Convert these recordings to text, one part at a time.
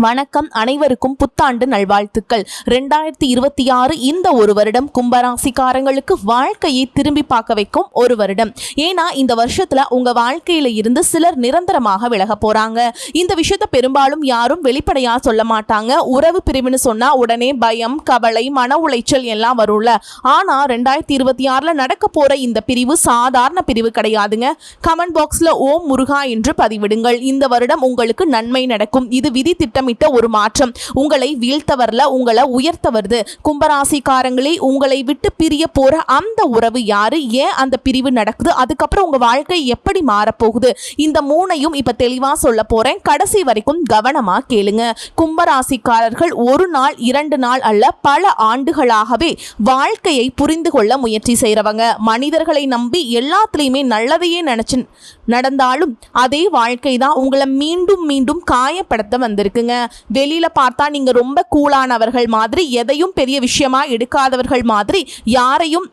வணக்கம். அனைவருக்கும் புத்தாண்டு நல்வாழ்த்துக்கள். ரெண்டாயிரத்தி இருபத்தி ஆறு இந்த ஒரு வருடம் கும்பராசிக்காரங்களுக்கு வாழ்க்கையை திரும்பி பார்க்க வைக்கும் ஒரு வருடம். ஏன்னா இந்த வருஷத்துல உங்க வாழ்க்கையில இருந்து சிலர் நிரந்தரமாக விலக போறாங்க. இந்த விஷயத்த பெரும்பாலும் யாரும் வெளிப்படையா சொல்ல மாட்டாங்க. உறவு பிரிவுன்னு சொன்னா உடனே பயம் கவலை மன உளைச்சல் எல்லாம் வரும்ல. ஆனா ரெண்டாயிரத்தி இருபத்தி ஆறுல நடக்க போற இந்த பிரிவு சாதாரண பிரிவு கிடையாதுங்க. கமெண்ட் பாக்ஸ்ல ஓம் முருகா என்று பதிவிடுங்கள். இந்த வருடம் உங்களுக்கு நன்மை நடக்கும். இது விதி திட்டமிட்ட ஒரு மாற்றம். உங்களை வீழ்த்தவரல உங்களை உயர்த்த வருது கும்பராசிக்காரங்களே உங்களை விட்டு பிரிய போற அந்த உறவு யாரு? ஏன் அந்த பிரிவு நடக்குது? அதுக்கப்புறம் உங்க வாழ்க்கை எப்படி மாறப்போகுது? இந்த மூணையும் இப்ப தெளிவா சொல்ல போறேன். கடைசி வரைக்கும் கவனமா கேளுங்க. கும்பராசிக்காரர்கள் ஒரு நாள் இரண்டு நாள் அல்ல பல ஆண்டுகளாகவே வாழ்க்கையை புரிந்து கொள்ள முயற்சி செய்கிறவங்க மனிதர்களை நம்பி எல்லாத்துலேயுமே நல்லதையே நினைச்சு நடந்தாலும் அதே வாழ்க்கை தான் உங்களை மீண்டும் மீண்டும் காயப்படுத்த வந்திருக்குங்க. வெளியில பார்த்தா நீங்க ரொம்ப கூலானவர்கள் மாதிரி எதையும் பெரிய விஷயமா எடுக்காதவர்கள் மாதிரி யாரையும்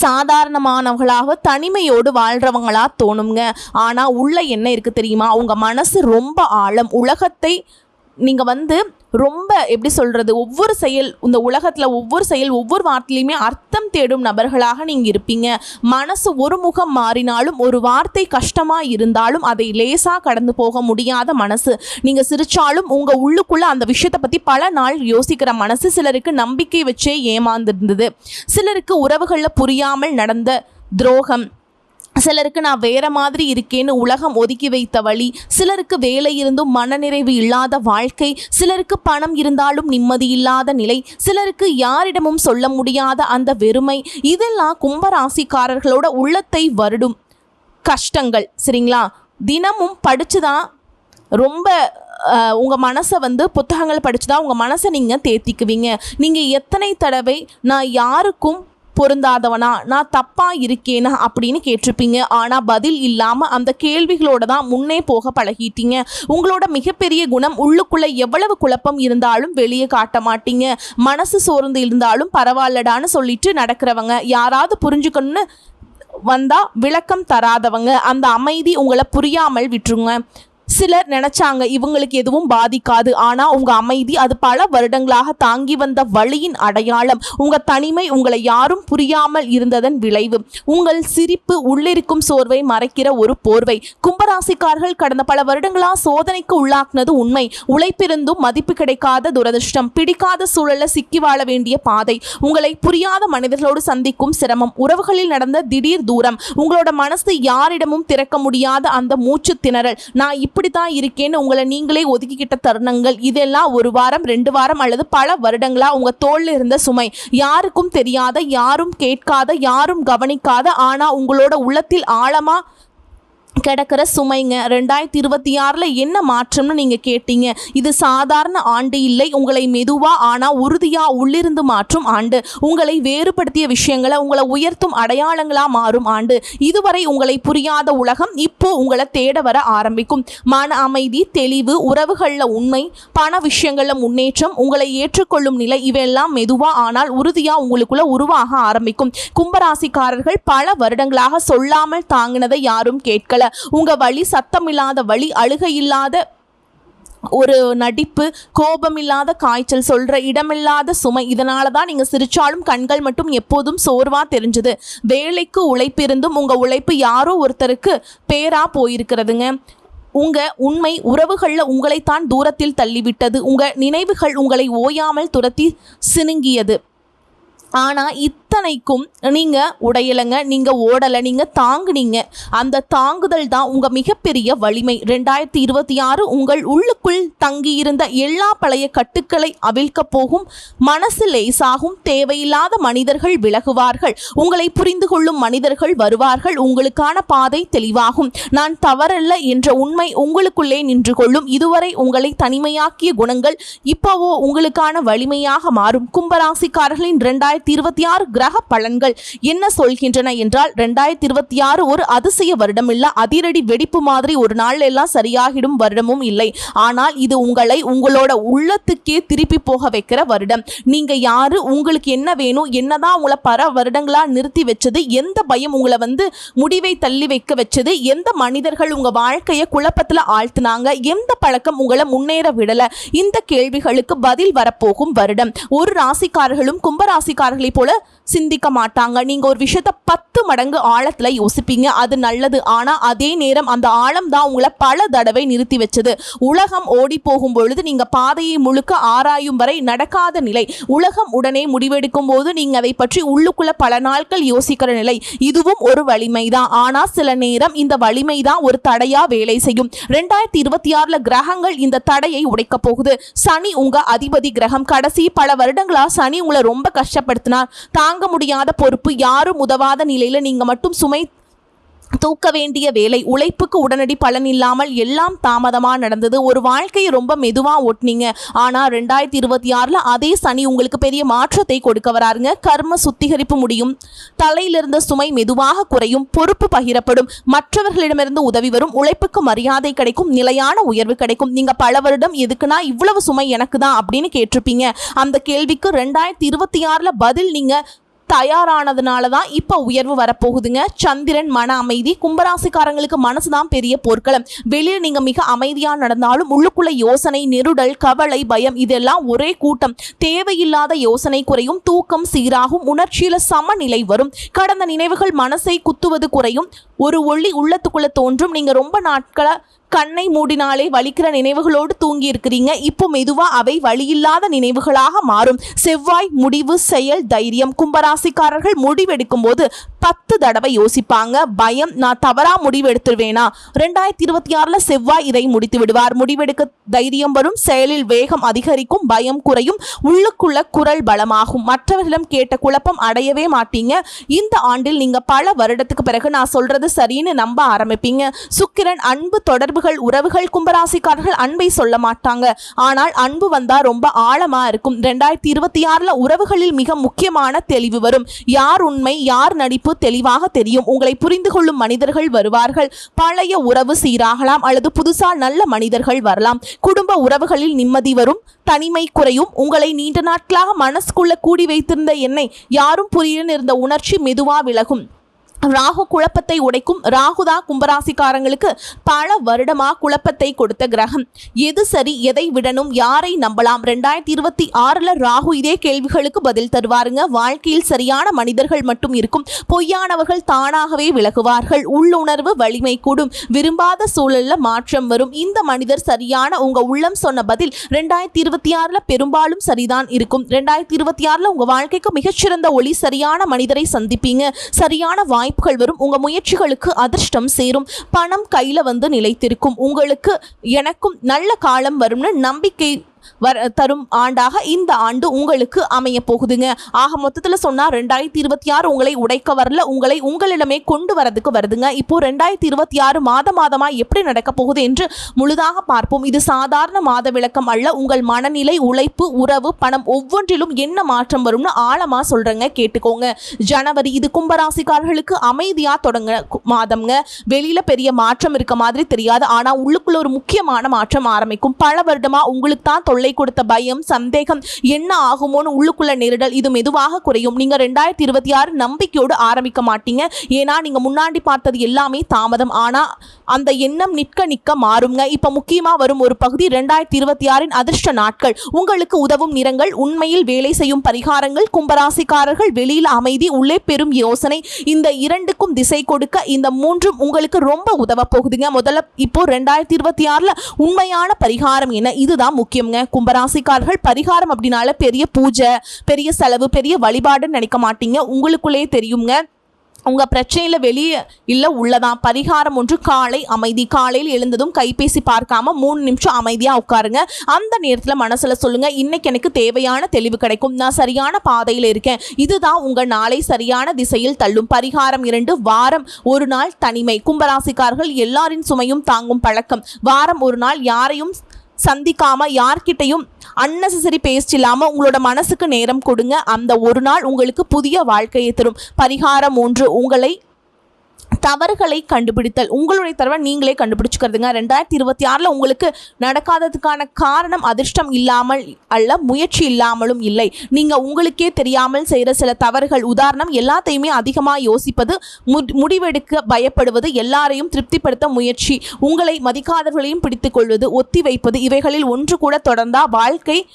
சாதாரணமானவங்களாக தனிமையோடு வாழ்றவங்களா தோணுங்க. ஆனா உள்ள என்ன இருக்கு தெரியுமா? அவங்க மனசு ரொம்ப ஆழம். உலகத்தை நீங்கள் வந்து ரொம்ப எப்படி சொல்கிறது ஒவ்வொரு செயல் இந்த உலகத்தில் ஒவ்வொரு செயல் ஒவ்வொரு வார்த்தையிலையுமே அர்த்தம் தேடும் நபர்களாக நீங்கள் இருப்பீங்க. மனசு ஒரு முகம் மாறினாலும் ஒரு வார்த்தை கஷ்டமாக இருந்தாலும் அதை லேசாக கடந்து போக முடியாத மனசு. நீங்கள் சிரித்தாலும் உங்கள் உள்ளுக்குள்ளே அந்த விஷயத்தை பற்றி பல நாள் யோசிக்கிற மனசு சிலருக்கு நம்பிக்கை வச்சே ஏமாந்துருந்தது. சிலருக்கு உறவுகளில் புரியாமல் நடந்த துரோகம் சிலருக்கு நான் வேற மாதிரி இருக்கேன்னு உலகம் ஒதுக்கி வைத்த வழி சிலருக்கு வேலை இருந்தும் மனநிறைவு இல்லாத வாழ்க்கை சிலருக்கு பணம் இருந்தாலும் நிம்மதி இல்லாத நிலை சிலருக்கு யாரிடமும் சொல்ல முடியாத அந்த வெறுமை இதெல்லாம் கும்பராசிக்காரர்களோட உள்ளத்தை வருடும். கஷ்டங்கள் சரிங்களா? தினமும் படித்து தான் ரொம்ப உங்கள் மனசை வந்து புத்தகங்கள் படித்து தான் உங்கள் மனசை நீங்கள் தேத்திக்குவீங்க. நீங்கள் எத்தனை தடவை நான் யாருக்கும் பொருந்தாதவனா? நான் தப்பா இருக்கேனா? அப்படின்னு கேட்டிருப்பீங்க. ஆனால் பதில் இல்லாமல் அந்த கேள்விகளோட தான் முன்னே போக பழகிட்டீங்க. உங்களோட மிகப்பெரிய குணம் உள்ளுக்குள்ள எவ்வளவு குழப்பம் இருந்தாலும் வெளியே காட்ட மாட்டீங்க. மனசு சோர்ந்து இருந்தாலும் பரவாயில்லடான்னு சொல்லிட்டு நடக்கிறவங்க யாராவது புரிஞ்சுக்கணும்னு வந்தா விளக்கம் தராதவங்க. அந்த அமைதி உங்களை புரியாமல் விட்டுருங்க. சிலர் நினைச்சாங்க இவங்களுக்கு எதுவும் பாதிக்காது. ஆனா உங்க அமைதி அது பல வருடங்களாக தாங்கி வந்த வழியின் அடையாளம். உங்க தனிமை உங்களை யாரும் புரியாமல் இருந்ததன் விளைவு. உங்கள் சிரிப்பு உள்ளிருக்கும் சோர்வை மறைக்கிற ஒரு போர்வை. கும்பராசிக்காரர்கள் கடந்த பல வருடங்களா சோதனைக்கு உள்ளாக்குனது உண்மை. உழைப்பிருந்தும் மதிப்பு கிடைக்காத துரதிர்ஷ்டம். பிடிக்காத சூழல்ல சிக்கி வாழ வேண்டிய பாதை. உங்களை புரியாத மனிதர்களோடு சந்திக்கும் சிரமம். உறவுகளில் நடந்த திடீர் தூரம். உங்களோட மனசு யாரிடமும் திறக்க முடியாத அந்த மூச்சு திணறல். நான் இப்படி தான் இருக்கேன்னு உங்களை நீங்களே ஒதுக்கிக்கிட்ட தருணங்கள் இதெல்லாம் ஒரு வாரம் ரெண்டு வாரம் அல்லது பல வருடங்களா உங்க தோளில் இருந்த சுமை. யாருக்கும் தெரியாத யாரும் கேட்காத யாரும் கவனிக்காத ஆனா உங்களோட உள்ளத்தில் ஆழமா கிடக்கிற சுமைங்க. ரெண்டாயிரத்தி இருபத்தி ஆறில் என்ன மாற்றம்னு நீங்கள் கேட்டீங்க? இது சாதாரண ஆண்டு இல்லை. உங்களை மெதுவாக ஆனால் உறுதியாக உள்ளிருந்து மாற்றும் ஆண்டு. உங்களை வேறுபடுத்திய விஷயங்களை உங்களை உயர்த்தும் அடையாளங்களாக மாறும் ஆண்டு. இதுவரை உங்களை புரியாத உலகம் இப்போ உங்களை தேட வர ஆரம்பிக்கும். மன அமைதி தெளிவு உறவுகளில் உண்மை பண விஷயங்களில் முன்னேற்றம் உங்களை ஏற்றுக்கொள்ளும் நிலை இவையெல்லாம் மெதுவாக ஆனால் உறுதியாக உங்களுக்குள்ள உருவாக ஆரம்பிக்கும். கும்பராசிக்காரர்கள் பல வருடங்களாக சொல்லாமல் தாங்கினதை யாரும் கேட்கல. உங்க வழி சத்தமில்லாத வழி அழுகை இல்லாத ஒரு நடிப்பு கோபமில்லாத காய்ச்சல் சொல்ற இடமில்லாத சுமை இதனால தான் நீங்க சிரிச்சாலும் கண்கள் மட்டும் எப்போதும் சோர்வா தெரிஞ்சது. வேலைக்கு உழைப்பிருந்தும் உங்க உழைப்பு யாரோ ஒருத்தருக்கு பேரா போயிருக்கிறதுங்க. உங்க உண்மை உறவுகளில் உங்களைத்தான் தூரத்தில் தள்ளிவிட்டது. உங்க நினைவுகள் உங்களை ஓயாமல் துரத்தி சினுங்கியது. ஆனால் இத்தனைக்கும் நீங்கள் உடையலைங்க நீங்கள் ஓடலை நீங்கள் தாங்குனீங்க. அந்த தாங்குதல் தான் உங்கள் மிகப்பெரிய வலிமை. ரெண்டாயிரத்தி இருபத்தி ஆறு உங்கள் உள்ளுக்குள் தங்கியிருந்த எல்லா பழைய கட்டுக்களை அவிழ்க்க போகும் மனசு லேசாகும் தேவையில்லாத மனிதர்கள் விலகுவார்கள். உங்களை புரிந்து கொள்ளும் மனிதர்கள் வருவார்கள். உங்களுக்கான பாதை தெளிவாகும். நான் தவறல்ல என்ற உண்மை உங்களுக்குள்ளே நின்று கொள்ளும். இதுவரை உங்களை தனிமையாக்கிய குணங்கள் இப்போவோ உங்களுக்கான வலிமையாக மாறும். கும்பராசிக்காரர்களின் ரெண்டாயிரத்தி இருபத்தி ஆறு கிரக பலன்கள் என்ன சொல்கின்றன என்றால் ரெண்டாயிரத்தி இருபத்தி ஆறு ஒரு அதிசய வருடம் இல்ல அதிரடி வெடிப்பு மாதிரி ஒரு நாள் எல்லாம் சரியாகிடும் வருடமும் இல்லை. ஆனால் இது உங்களை உங்களோட உள்ளத்துக்கே திருப்பி போக வைக்கிற வருடம். நீங்க யாரு? உங்களுக்கு என்ன வேணும்? என்னதான் உங்களை பல வருடங்களா நிறுத்தி வச்சது? எந்த பயம் உங்களை வந்து முடிவை தள்ளி வைக்க வச்சது? எந்த மனிதர்கள் உங்க வாழ்க்கையை குழப்பத்துல ஆழ்த்தினாங்க? எந்த பழக்கம் உங்களை முன்னேற விடல? இந்த கேள்விகளுக்கு பதில் வரப்போகும் வருடம். ஒரு ராசிக்காரர்களும் கும்பராசிக்காரர்களைப் போல சிந்திக்க மாட்டாங்க. நீங்க ஒரு விஷயத்த பத்து மடங்கு ஆழத்துல யோசிப்பீங்க. அது நல்லது. ஆனா அதே நேரம் அந்த ஆழம் தான் உங்களை பல தடவை நிறுத்தி வச்சது. உலகம் ஓடி போகும் பொழுது நீங்க பாதையை முழுக்க ஆராயும் வரை நடக்காத நிலை. உலகம் உடனே முடிவெடுக்கும் போது நீங்க அதை பற்றி உள்ளுக்குள்ள பல நாட்கள் யோசிக்கிற நிலை. இதுவும் ஒரு வலிமை தான் ஆனா சில நேரம் இந்த வலிமை தான் ஒரு தடையா வேலை செய்யும். ரெண்டாயிரத்தி இருபத்தி ஆறுல கிரகங்கள் இந்த தடையை உடைக்க போகுது. சனி உங்க அதிபதி கிரகம். கடைசி பல வருடங்களா சனி உங்களை ரொம்ப கஷ்டப்படுத்தினார் தாங்க முடியாத பொறுப்பு யாரும் உதவாத நிலையில நீங்க மட்டும் சுமை தூக்க வேண்டிய வேலை உழைப்புக்கு உடனடி பலன் இல்லாமல் எல்லாம் தாமதமாக நடந்தது. ஒரு வாழ்க்கையை ரொம்ப மெதுவாக ஓட்டுனீங்க. ஆனால் ரெண்டாயிரத்தி இருபத்தி ஆறில் அதே சனி உங்களுக்கு பெரிய மாற்றத்தை கொடுக்க வராருங்க. கர்ம சுத்திகரிப்பு முடியும். தலையிலிருந்த சுமை மெதுவாக குறையும். பொறுப்பு பகிரப்படும். மற்றவர்களிடமிருந்து உதவி வரும். உழைப்புக்கு மரியாதை கிடைக்கும். நிலையான உயர்வு கிடைக்கும். நீங்கள் பல வருடம் எதுக்குன்னா இவ்வளவு சுமை எனக்கு தான் அப்படின்னு கேட்டிருப்பீங்க. அந்த கேள்விக்கு ரெண்டாயிரத்தி இருபத்தி ஆறில் பதில் நீங்கள் தயாரானதுனால தான் இப்போ உயர்வு வரப்போகுதுங்க. சந்திரன் மன அமைதி கும்பராசிக்காரங்களுக்கு மனசு தான் பெரிய போர்க்களம் வெளியில் நீங்கள் மிக அமைதியாக நடந்தாலும் உள்ளுக்குள்ள யோசனை நெருடல் கவலை பயம் இதெல்லாம் ஒரே கூட்டம். தேவையில்லாத யோசனை குறையும் தூக்கம் சீராகும் உணர்ச்சியில சமநிலை வரும். கடந்த நினைவுகள் மனசை குத்துவது குறையும். ஒரு ஒளி உள்ளத்துக்குள்ள தோன்றும். நீங்க ரொம்ப நாட்களா கண்ணை மூடினாலே வலிக்கிற நினைவுகளோடு தூங்கி இருக்கிறீங்க இப்போ மெதுவா அவை வழியில்லாத நினைவுகளாக மாறும். செவ்வாய் முடிவு செயல் தைரியம் கும்பராசிக்காரர்கள் முடிவெடுக்கும் போது பத்து தடவை யோசிப்பாங்க. பயம் நான் தவறா முடிவு எடுத்துருவேனா ரெண்டாயிரத்தி இருபத்தி ஆறுல செவ்வாய் இதை முடித்து விடுவார். முடிவெடுக்க தைரியம் வரும். செயலில் வேகம் அதிகரிக்கும். பயம் குறையும். உள்ளுக்குள்ள குரல் பலமாகும். மற்றவர்களிடம் கேட்ட குழப்பம் அடையவே மாட்டீங்க. இந்த ஆண்டில் நீங்க பல வருடத்துக்கு பிறகு நான் சொல்றது சரின்னு நம்ப ஆரம்பிப்பீங்க. சுக்கிரன் அன்பு தொடர்புகள் உறவுகள் கும்பராசிக்காரர்கள் அன்பை சொல்ல மாட்டாங்க. ஆனால் அன்பு வந்தா ரொம்ப ஆழமா இருக்கும். ரெண்டாயிரத்தி இருபத்தி ஆறுல உறவுகளில் மிக முக்கியமான தெளிவு வரும். யார் உண்மை யார் நடிப்பு தெளிவாக தெரியும். உங்களை புரிந்து கொள்ளும் மனிதர்கள் வருவார்கள். பழைய உறவு சீராகலாம் அல்லது புதுசா நல்ல மனிதர்கள் வரலாம். குடும்ப உறவுகளில் நிம்மதி வரும் தனிமை குறையும். உங்களை நீண்ட நாட்களாக மனசுக்குள்ள கூடி வைத்திருந்த என்னை யாரும் புரியன்னு இருந்த உணர்ச்சி மெதுவா விலகும். ராகு குழப்பத்தை உடைக்கும் ராகுதா கும்பராசிக்காரங்களுக்கு பல வருடமா குழப்பத்தை கொடுத்த கிரகம். எது சரி எதை விடணும் யாரை நம்பலாம்? ரெண்டாயிரத்தி இருபத்தி ஆறுல ராகு இதே கேள்விகளுக்கு பதில் தருவாருங்க. வாழ்க்கையில் சரியான மனிதர்கள் மட்டும் இருக்கும். பொய்யானவர்கள் தானாகவே விலகுவார்கள். உள்ளுணர்வு வலிமை கூடும். விரும்பாத சூழல்ல மாற்றம் வரும். இந்த மனிதர் சரியான உங்க உள்ளம் சொன்ன பதில் ரெண்டாயிரத்தி இருபத்தி ஆறுல பெரும்பாலும் சரிதான் இருக்கும். ரெண்டாயிரத்தி இருபத்தி ஆறுல உங்க வாழ்க்கைக்கு மிகச்சிறந்த ஒளி சரியான மனிதரை சந்திப்பீங்க. சரியான வாய்ப்பு வாய்ப்புகள் வரும். உங்கள் முயற்சிகளுக்கு அதிர்ஷ்டம் சேரும். பணம் கையில் வந்து நிலைத்திருக்கும். உங்களுக்கு எனக்கும் நல்ல காலம் வரும்னு நம்பிக்கை தரும் ஆண்டாக இந்த ஆண்டு உங்களுக்கு அமைய போகுதுங்க. ஆக மொத்தத்தில் சொன்னால் ரெண்டாயிரத்தி இருபத்தி ஆறு உங்களை உடைக்க வரல உங்களை உங்களிடமே கொண்டு வரதுக்கு வருதுங்க. இப்போ ரெண்டாயிரத்தி இருபத்தி ஆறு மாத மாதமாக எப்படி நடக்க போகுது என்று முழுதாக பார்ப்போம். இது சாதாரண மாத விளக்கம் அல்ல. உங்கள் மனநிலை உழைப்பு உறவு பணம் ஒவ்வொன்றிலும் என்ன மாற்றம் வரும்னு ஆழமாக சொல்கிறேங்க கேட்டுக்கோங்க. ஜனவரி இது கும்பராசிக்காரர்களுக்கு அமைதியாக தொடங்க மாதம்ங்க. வெளியில் பெரிய மாற்றம் இருக்க மாதிரி தெரியாது. ஆனால் உள்ளுக்குள்ள ஒரு முக்கியமான மாற்றம் ஆரம்பிக்கும். பல வருடமாக உங்களுக்கு தான் தொல்லை கொடுத்த பயம் சந்தேகம் என்ன ஆகுமோன்னு உள்ளுக்குள்ள நெருடல் இது மெதுவாக குறையும். நீங்கள் ரெண்டாயிரத்தி இருபத்தி ஆறு நம்பிக்கையோடு ஆரம்பிக்க மாட்டீங்க. ஏன்னா நீங்கள் முன்னாடி பார்த்தது எல்லாமே தாமதம். ஆனால் அந்த எண்ணம் நிற்க நிற்க மாறுங்க. இப்போ முக்கியமாக வரும் ஒரு பகுதி ரெண்டாயிரத்தி இருபத்தி ஆறின் அதிர்ஷ்ட நாட்கள். உங்களுக்கு உதவும் நிறங்கள் உண்மையில் வேலை செய்யும் பரிகாரங்கள் கும்பராசிக்காரர்கள் வெளியில் அமைதி உள்ளே பெரும் யோசனை. இந்த இரண்டுக்கும் திசை கொடுக்க இந்த மூன்றும் உங்களுக்கு ரொம்ப உதவ போகுதுங்க. முதல்ல இப்போ ரெண்டாயிரத்தி இருபத்தி ஆறில் உண்மையான பரிகாரம் என்ன? இதுதான் முக்கியங்க கும்பராசிக்காரர்கள் பரிகாரம் அப்படின்னால பெரிய பூஜை பெரிய செலவு பெரிய வழிபாடுன்னு நினைக்க மாட்டீங்க. உங்களுக்குள்ளேயே தெரியுங்க. உங்கள் பிரச்சனையில் வெளியே இல்லை உள்ளதான். பரிகாரம் ஒன்று காலை அமைதி. காலையில் எழுந்ததும் கைபேசி பார்க்காம மூணு நிமிஷம் அமைதியாக உட்காருங்க. அந்த நேரத்தில் மனசில் சொல்லுங்கள் இன்னைக்கு எனக்கு தேவையான தெளிவு கிடைக்கும். நான் சரியான பாதையில் இருக்கேன். இதுதான் உங்கள் நாளை சரியான திசையில் தள்ளும். பரிகாரம் இரண்டு வாரம் ஒரு நாள் தனிமை. கும்பராசிக்காரர்கள் எல்லாரின் சுமையும் தாங்கும் பழக்கம். வாரம் ஒரு நாள் யாரையும் சந்திக்காம யார்கிட்டையும் அன்னெசரி பேஸ்ட் இல்லாமல் உங்களோட மனசுக்கு நேரம் கொடுங்க. அந்த ஒரு நாள் உங்களுக்கு புதிய வாழ்க்கையை தரும். பரிகாரம் ஒன்று உங்களை தவறுகளை கண்டுபிடித்தல். உங்களுடைய தவறை நீங்களே கண்டுபிடிச்சுக்கிறதுங்க. ரெண்டாயிரத்தி இருபத்தி ஆறில் உங்களுக்கு நடக்காததுக்கான காரணம் அதிர்ஷ்டம் இல்லாமல் அல்ல முயற்சி இல்லாமலும் இல்லை. நீங்கள் உங்களுக்கே தெரியாமல் செய்கிற சில தவறுகள் உதாரணம் எல்லாத்தையுமே அதிகமாக யோசிப்பது மு- முடிவெடுக்க பயப்படுவது எல்லாரையும் திருப்திப்படுத்த முயற்சி உங்களை மதிக்காதவர்களையும் பிடித்து கொள்வது ஒத்தி வைப்பது இவைகளில் ஒன்று கூட தொடர்ந்தால் வாழ்க்கை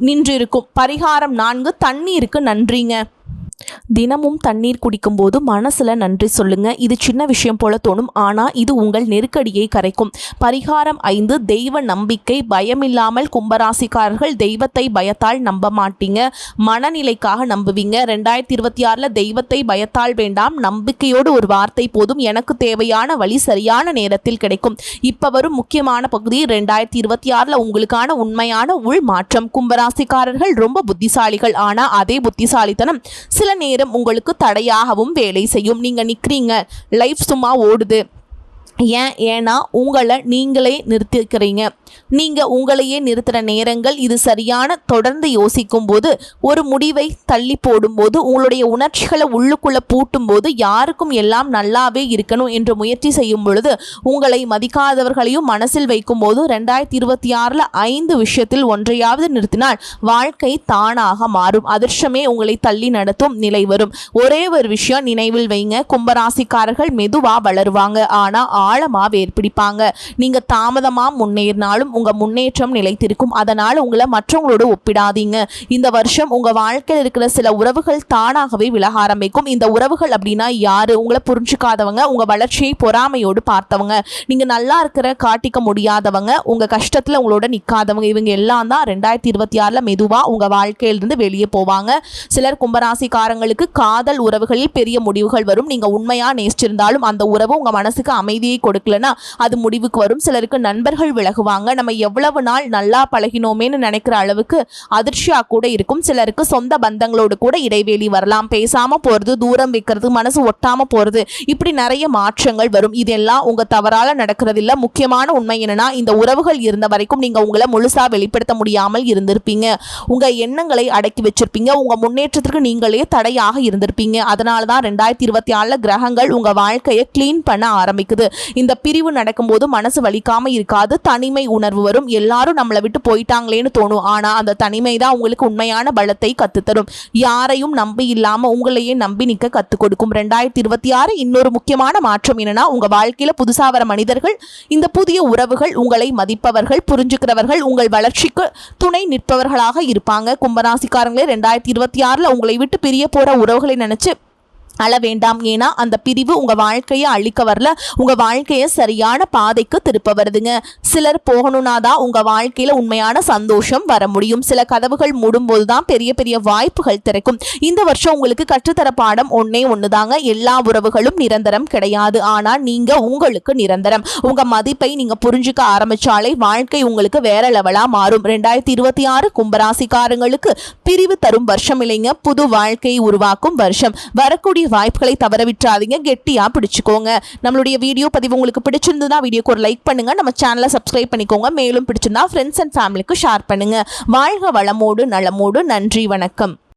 நின்றிருக்கும். பரிகாரம் நான்கு தண்ணீருக்கு நன்றிங்க. தினமும் தண்ணீர் குடிக்கும்போது மனசில் நன்றி சொல்லுங்க. இது சின்ன விஷயம் போல தோணும். ஆனால் இது உங்கள் நெருக்கடியை கரைக்கும். பரிகாரம் ஐந்து தெய்வ நம்பிக்கை பயமில்லாமல் கும்பராசிக்காரர்கள் தெய்வத்தை பயத்தால் நம்ப மாட்டீங்க. மனநிலைக்காக நம்புவீங்க. ரெண்டாயிரத்தி இருபத்தி ஆறில் தெய்வத்தை பயத்தால் வேண்டாம். நம்பிக்கையோடு ஒரு வார்த்தை போதும். எனக்கு தேவையான வழி சரியான நேரத்தில் கிடைக்கும். இப்போ வரும் முக்கியமான பகுதி ரெண்டாயிரத்தி இருபத்தி ஆறில் உங்களுக்கான உண்மையான உள் மாற்றம் கும்பராசிக்காரர்கள் ரொம்ப புத்திசாலிகள். ஆனால் அதே புத்திசாலித்தனம் சில நேரம் உங்களுக்கு தடையாகவும் வேலை செய்யும். நீங்கள் நிற்கிறீங்க லைஃப் சும்மா ஓடுது. ஏன்? ஏன்னா உங்களை நீங்களே நிறுத்திக்கிறீங்க நீங்கள் உங்களையே நிறுத்துகிற நேரங்கள் இது சரியான தொடர்ந்து யோசிக்கும் போது ஒரு முடிவை தள்ளி போடும்போது உங்களுடைய உணர்ச்சிகளை உள்ளுக்குள்ளே பூட்டும்போது யாருக்கும் எல்லாம் நல்லாவே இருக்கணும் என்று முயற்சி செய்யும் பொழுது உங்களை மதிக்காதவர்களையும் மனசில் வைக்கும்போது ரெண்டாயிரத்தி இருபத்தி ஆறில் ஐந்து விஷயத்தில் ஒன்றையாவது நிறுத்தினால் வாழ்க்கை தானாக மாறும். அதிர்ஷ்டமே உங்களை தள்ளி நடத்தும் நிலை வரும். ஒரே ஒரு விஷயம் நினைவில் வைங்க. கும்பராசிக்காரர்கள் மெதுவாக வளருவாங்க. ஆனால் ஆழமாக வேர் பிடிப்பாங்க நீங்கள் தாமதமாக முன்னேறினாலும் உங்கள் முன்னேற்றம் நிலைத்திருக்கும். அதனால் உங்களை மற்றவங்களோட ஒப்பிடாதீங்க. இந்த வருஷம் உங்கள் வாழ்க்கையில் இருக்கிற சில உறவுகள் தானாகவே விலக ஆரம்பிக்கும். இந்த உறவுகள் அப்படின்னா யாரு? உங்களை புரிஞ்சுக்காதவங்க உங்கள் வளர்ச்சியை பொறாமையோடு பார்த்தவங்க. நீங்கள் நல்லா இருக்கிற காட்டிக்க முடியாதவங்க உங்கள் கஷ்டத்தில் உங்களோட நிற்காதவங்க இவங்க எல்லாம் தான் ரெண்டாயிரத்தி இருபத்தி ஆறில் மெதுவாக உங்கள் வாழ்க்கையிலிருந்து வெளியே போவாங்க. சிலர் கும்பராசிக்காரங்களுக்கு காதல் உறவுகளில் பெரிய முடிவுகள் வரும். நீங்கள் உண்மையாக நேசிச்சிருந்தாலும் அந்த உறவு உங்கள் மனசுக்கு அமைதியை கொடுக்கலனா அது முடிவுக்கு வரும். சிலருக்கு நண்பர்கள் விலகுவாங்க. நம்ம எவ்வளவு நாள் நல்லா பழகினோமேன்னு நினைக்கிற அளவுக்கு அதிர்ச்சியா கூட இருக்கும். சிலருக்கு சொந்த பந்தங்களோடு கூட இடைவெளி வரலாம். பேசாம போறது தூரம் வைக்கிறது மனசு ஒட்டாம போறது இப்படி நிறைய மாற்றங்கள் வரும். இதெல்லாம் உங்க தவறால நடக்கிறதில்ல. முக்கியமான உண்மை என்னன்னா இந்த உறவுகள் இருந்த வரைக்கும் நீங்க உங்களை முழுசா வெளிப்படுத்த முடியாமல் இருந்திருப்பீங்க. உங்க எண்ணங்களை அடக்கி வச்சிருப்பீங்க. உங்க முன்னேற்றத்திற்கு நீங்களே தடையாக இருந்திருப்பீங்க. அதனால தான் ரெண்டாயிரத்தி இருபத்தி ஆறுல கிரகங்கள் உங்க வாழ்க்கையை க்ளீன் பண்ண ஆரம்பிக்குது. இந்த பிரிவு நடக்கும்போது மனசு வலிக்காம இருக்காது. தனிமை உணர்வு வரும். எல்லாரும் நம்மளை விட்டு போயிட்டாங்களேன்னு தோணும். ஆனா அந்த தனிமை தான் உங்களுக்கு உண்மையான பலத்தை கத்துத்தரும். யாரையும் நம்பி இல்லாம உங்களையே நம்பி நிக்க கத்து கொடுக்கும். ரெண்டாயிரத்தி இருபத்தி ஆறு இன்னொரு முக்கியமான மாற்றம் என்னன்னா உங்க வாழ்க்கையில புதுசா வர மனிதர்கள் இந்த புதிய உறவுகள் உங்களை மதிப்பவர்கள் புரிஞ்சுக்கிறவர்கள் உங்கள் வளர்ச்சிக்கு துணை நிற்பவர்களாக இருப்பாங்க. கும்பராசிக்காரங்களே ரெண்டாயிரத்தி இருபத்தி ஆறுல உங்களை விட்டு பிரிய போற உறவுகளை நினைச்சு அழ வேண்டாம் ஏன்னா அந்த பிரிவு உங்க வாழ்க்கையை அழிக்க வரல. உங்க வாழ்க்கையை சரியான பாதைக்கு திருப்ப வருதுங்க. சிலர் போகணும்னா தான் உங்க வாழ்க்கையில உண்மையான சந்தோஷம் வர முடியும். சில கதவுகள் மூடும்போது தான் பெரிய பெரிய வாய்ப்புகள் திறக்கும். இந்த வருஷம் உங்களுக்கு கற்றுத்தர பாடம் ஒன்னே ஒண்ணுதாங்க எல்லா உறவுகளும் நிரந்தரம் கிடையாது. ஆனா நீங்க உங்களுக்கு நிரந்தரம். உங்க மதிப்பை நீங்க புரிஞ்சுக்க ஆரம்பிச்சாலே வாழ்க்கை உங்களுக்கு வேற லெவலா மாறும். ரெண்டாயிரத்தி இருபத்தி ஆறு கும்பராசிக்காரங்களுக்கு பிரிவு தரும் வருஷம் இல்லைங்க. புது வாழ்க்கையை உருவாக்கும் வருஷம். வரக்கூடிய வாய்ப்புகளை தவற விட்டுறாதீங்க. கெட்டியாக பிடிச்சிக்கோங்க. நம்மளுடைய வீடியோ பதிவு உங்களுக்கு பிடிச்சிருந்ததுன்னா வீடியோக்கு ஒரு லைக் பண்ணுங்கள் நம்ம சேனலை சப்ஸ்கிரைப் பண்ணிக்கோங்க. மேலும் பிடிச்சிருந்தா ஃப்ரெண்ட்ஸ் அண்ட் ஃபேமிலிக்கு ஷேர் பண்ணுங்க. வாழ்க வளமோடு நலமோடு நன்றி வணக்கம்.